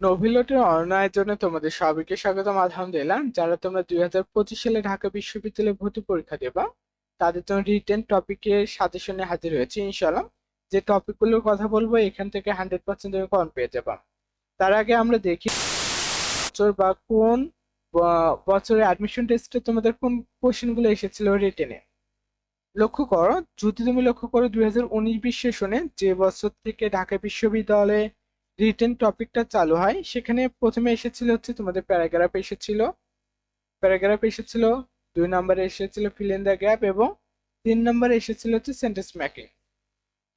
নভিলটের জন্য তোমাদের সবাইকে স্বাগতম, আলহামদুলিল্লাহ। যারা তোমরা দুই হাজার পঁচিশ সালে ঢাকা বিশ্ববিদ্যালয়ে ভর্তি পরীক্ষা দেবা, তাদের জন্য রিটেন টপিকের সাজেশনে হাজির হয়েছে ইনশাল্লাহ যে টপিকগুলোর কথা বলব, এখান থেকে হান্ড্রেড পার্সেন্ট তুমি কম পেয়ে যাবা। তার আগে আমরা দেখি বছর বা কোন ব- বছরের অ্যাডমিশন টেস্টে তোমাদের কোন কোশ্চেনগুলো এসেছিল রিটেনে লক্ষ্য করো, যদি তুমি লক্ষ্য করো দুই হাজার উনিশ বিশ সেশনে যে বছর থেকে ঢাকা বিশ্ববিদ্যালয়ে রিটেন টপিকটা চালু হয়। সেখানে প্রথমে এসেছিল হচ্ছে তোমাদের প্যারাগ্রাফ এসেছিল। প্যারাগ্রাফ এসেছিল, দুই নম্বরে এসেছিল ফিল ইন দ্য গ্যাপ এবং তিন নম্বরে এসেছিল হচ্ছে সেন্টেন্স মেকিং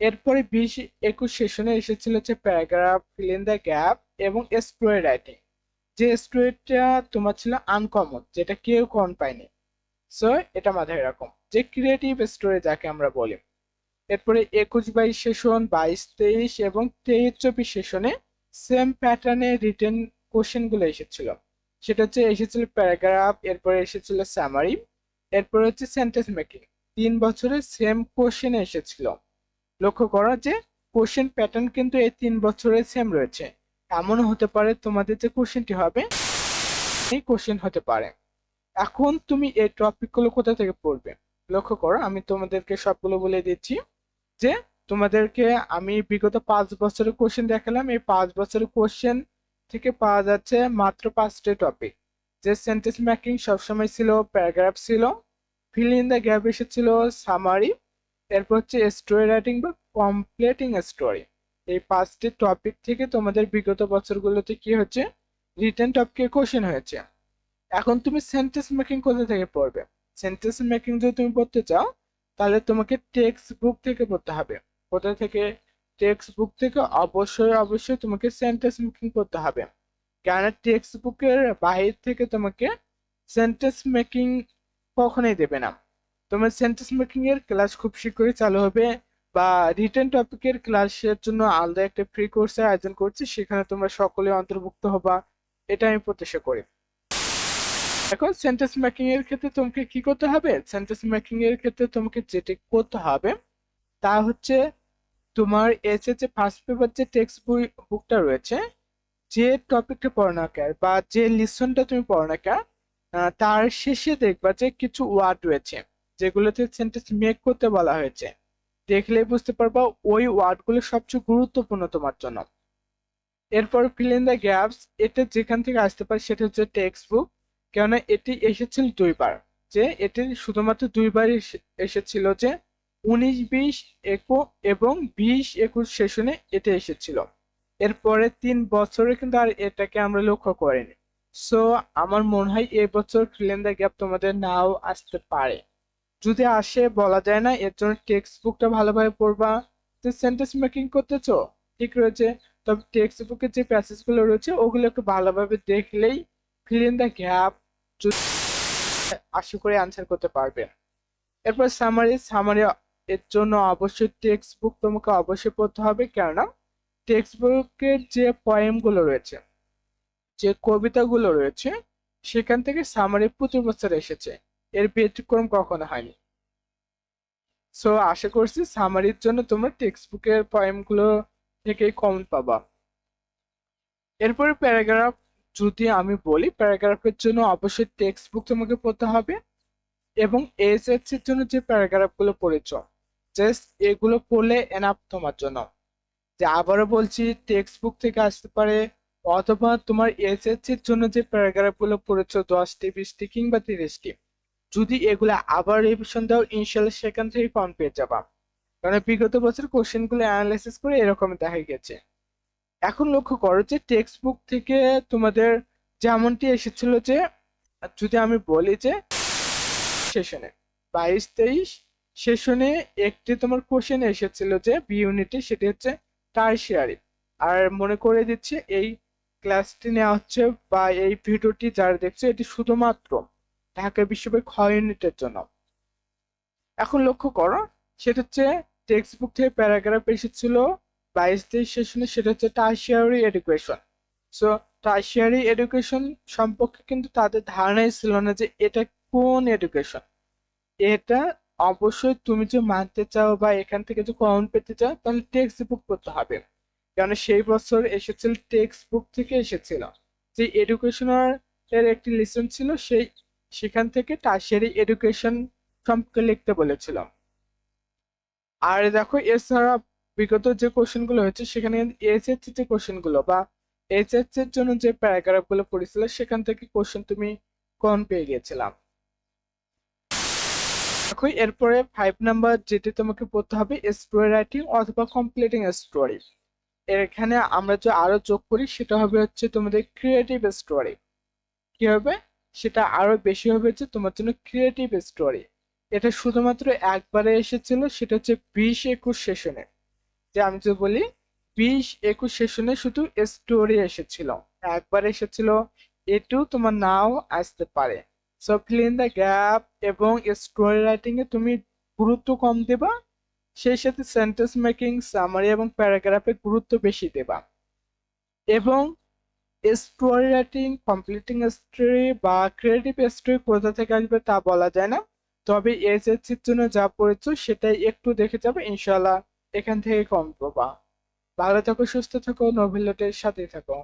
এরপরে বিশ একুশ সেশনে এসেছিল হচ্ছে paragraph fill in the gap এবং স্টোরি রাইটিং যে স্টোরিটা তোমার ছিল আনকমন যেটা কেউ কম পায়নি। সো এটা মাথায় রাখো। যে ক্রিয়েটিভ স্টোরি যাকে আমরা বলি। এরপরে একুশ বাইশ সেশন, বাইশ তেইশ এবং তেইশ চব্বিশ সেশনে সেম প্যাটার্নে রিটেন কোশ্চেনগুলো এসেছিল। সেটা হচ্ছে, এসেছিল প্যারাগ্রাফ এরপরে এসেছিল সামারি এরপরে হচ্ছে সেন্টেন্স মেকিং তিন বছরের সেম কোশ্চেন এসেছিল। লক্ষ্য করো যে কোশ্চেন প্যাটার্ন কিন্তু এই তিন বছরের সেম রয়েছে। এমনও হতে পারে তোমাদের যে কোশ্চেনটি হবে, এই কোশ্চেন হতে পারে। এখন তুমি এই টপিকগুলো কোথা থেকে পড়বে? লক্ষ্য করো, আমি তোমাদেরকে সবগুলো বলে দিচ্ছি। যে তোমাদেরকে আমি বিগত পাঁচ বছরের কোশ্চেন দেখালাম। এই পাঁচ বছরের কোশ্চেন থেকে পাওয়া যাচ্ছে মাত্র পাঁচটি টপিক যে সেন্টেন্স মেকিং সবসময় ছিল প্যারাগ্রাফ ছিল ফিল ইন দ্য গ্যাপ এসেছিল সামারি এরপর হচ্ছে স্টোরি রাইটিং বা কমপ্লিটিং স্টোরি এই পাঁচটি টপিক থেকে তোমাদের বিগত বছরগুলোতে কি হচ্ছে? রিটেন টপিকের কোশ্চেন হয়েছে। এখন তুমি সেন্টেন্স মেকিং কোথা থেকে পড়বে? সেন্টেন্স মেকিং যদি তুমি পড়তে চাও তাহলে তোমাকে টেক্সট বুক থেকে পড়তে হবে। কোথা থেকে? টেক্সট বুক থেকে অবশ্যই অবশ্যই তোমাকে সেন্টেন্স মেকিং করতে হবে। কেননা টেক্সট বুকের বাহির থেকে তোমাকে সেন্টেন্স মেকিং কখনোই দেবে না। তোমার সেন্টেন্স মেকিং এর ক্লাস খুব শীঘ্রই চালু হবে বা রিটেন টপিকের ক্লাসের জন্য আলাদা একটা ফ্রি কোর্সের আয়োজন করছি, সেখানে তোমরা সকলে অন্তর্ভুক্ত হবা। এটা আমি প্রত্যাশা করি। এখন সেন্টেন্স মেকিং এর ক্ষেত্রে তোমাকে কি করতে হবে? সেন্টেন্স মেকিং এর ক্ষেত্রে তোমাকে যেটি করতে হবে, তা হচ্ছে তোমার এসে যে ফার্স্ট পেপার যে টেক্সট বই বুকটা রয়েছে, যে টপিকটা পড়ো না কেন বা যে লিসনটা তুমি পড়ো না কেন তার শেষে দেখবা যে কিছু ওয়ার্ড রয়েছে, যেগুলোতে সেন্টেন্স মেক করতে বলা হয়েছে। দেখলে বুঝতে পারবা ওই ওয়ার্ডগুলো সবচেয়ে গুরুত্বপূর্ণ তোমার জন্য। এরপর ফিল ইন দ্য গ্যাপস এটা যেখান থেকে আসতে পারে সেটা হচ্ছে টেক্সট বুক কেননা এটি এসেছিল দুইবার, যে এটি শুধুমাত্র দুইবার এসেছিল যে উনিশ, বিশ একো এবং বিশ, একুশ সেশনে এটা এসেছিল। এরপরে তিন বছরে কিন্তু আর এটাকে আমরা লক্ষ্য করিনি। সো আমার মনে হয় এবছর দ্য গ্যাপ তোমাদের নাও আসতে পারে। যদি আসে, বলা যায় না, এর জন্য টেক্সট বুকটা ভালোভাবে পড়বা। যে সেন্টেন্স মেকিং করতেছো? ঠিক রয়েছে। তবে টেক্সট বুকের যে প্যাসেজগুলো রয়েছে, ওগুলো একটু ভালোভাবে দেখলেই ফিল ইন দ্য গ্যাপ আশা করি আনসার করতে পারবে। এরপর সামারি সামারি এর জন্য অবশ্যই টেক্সট বুক তোমাকে অবশ্যই পড়তে হবে, কেননা টেক্সট বুকের যে পয়েমগুলো রয়েছে, যে কবিতাগুলো রয়েছে, সেখান থেকে সামারি প্রতি বছর এসেছে। এর ব্যতিক্রম কখনো হয়নি। সো আশা করছি সামারির জন্য তোমরা টেক্সট বুকের পয়েমগুলো থেকেই কমন পাবা। এরপরে প্যারাগ্রাফ যদি আমি বলি প্যারাগ্রাফের জন্য অবশ্যই টেক্সট বুক তোমাকে পড়তে হবে এবং এসএসসি এর জন্য যে প্যারাগ্রাফগুলো পড়েছ জাস্ট এগুলো পড়লে এনাফ তোমার জন্য। যে আবারও বলছি টেক্সট বুক থেকে আসতে পারে অথবা তোমার এসএসসি এর জন্য যে প্যারাগ্রাফগুলো পড়েছো, দশটি, বিশটি কিংবা তিরিশটি, যদি এগুলো আবার রিভিশন দাও, ইনশাল্লাহ সেখান থেকে কম পেয়ে যাবা। কারণ বিগত বছর কোশ্চেনগুলো অ্যানালাইসিস করে এরকম দেখা গেছে। এখন লক্ষ্য করো যে টেক্সট বুক থেকে তোমাদের যেমনটি এসেছিল যে, যদি আমি বলি যে সেশনে বাইশ তেইশ সেশনে একটি তোমার কোশ্চেন এসেছিল যে বি ইউনিটে সেটি হচ্ছে টার্সিয়ারি আর মনে করে দিচ্ছে, এই ক্লাসটি নেওয়া হচ্ছে বা এই ভিডিওটি যারা দেখছে, এটি শুধুমাত্র ঢাকা বিশ্ববিদ্যালয় খ ইউনিটের জন্য। এখন লক্ষ্য করো, সেটা হচ্ছে টেক্সট বুক থেকে প্যারাগ্রাফ এসেছিল বাইশ তেইশ সেশনে সেটা হচ্ছে tertiary education so tertiary education সম্পর্কে কিন্তু তাদের ধারণাই ছিল না যে এটা কোন এডুকেশন এটা অবশ্যই তুমি যে মানতে চাও বা এখান থেকে যে কমন পেতে চাও, তাহলে টেক্সট বুক পড়তে হবে। কারণ সেই বছর এসেছিল টেক্সট বুক থেকে এসেছিল। যে এডুকেশনাল এর একটি লেসন ছিল, সেই সেখান থেকে টার্সিয়ারি এডুকেশন সম্পর্কে লিখতে বলেছিল। আর দেখো, এছাড়া বিগত যে কোশ্চেনগুলো হয়েছে, সেখানে এইচএসসি যে কোশ্চেনগুলো বা এইচএসসি এর জন্য যে প্যারাগ্রাফগুলো পড়েছিল, সেখান থেকে কোশ্চেন তুমি কম পেয়ে গিয়েছিলাম? দেখো, এরপরে ফাইভ নাম্বার যেটি তোমাকে পড়তে হবে স্টোরি রাইটিং অথবা কমপ্লিটিং স্টোরি এখানে আমরা যে আরও যোগ করি, সেটা হবে হচ্ছে তোমাদের ক্রিয়েটিভ স্টোরি কি হবে? সেটা আরও বেশি হবে যে তোমার জন্য ক্রিয়েটিভ স্টোরি এটা শুধুমাত্র একবারে এসেছিল, সেটা হচ্ছে বিশ একুশ সেশনে যে আমি যে বলি, বিশ, একুশ সেশনে শুধু স্টোরি এসেছিল। একবার এসেছিল এটু তোমার নাও আসতে পারে। So fill in the gap এবং স্টোরি রাইটিং এ তুমি গুরুত্ব কম দেবা, সেই সাথে সেন্টেন্স মেকিং সামারি এবং প্যারাগ্রাফে গুরুত্ব বেশি দেবা। এবং স্টোরি রাইটিং কমপ্লিটিং স্টোরি বা ক্রিয়েটিভ স্টোরি কোথা থেকে আসবে তা বলা যায় না। তবে এসএসসির জন্য যা পড়েছো সেটাই একটু দেখে যাবে ইনশাল্লাহ এখান থেকে কম পাবা ভালো থাকো সুস্থ থাকো নোভিলটের সাথে থাকো।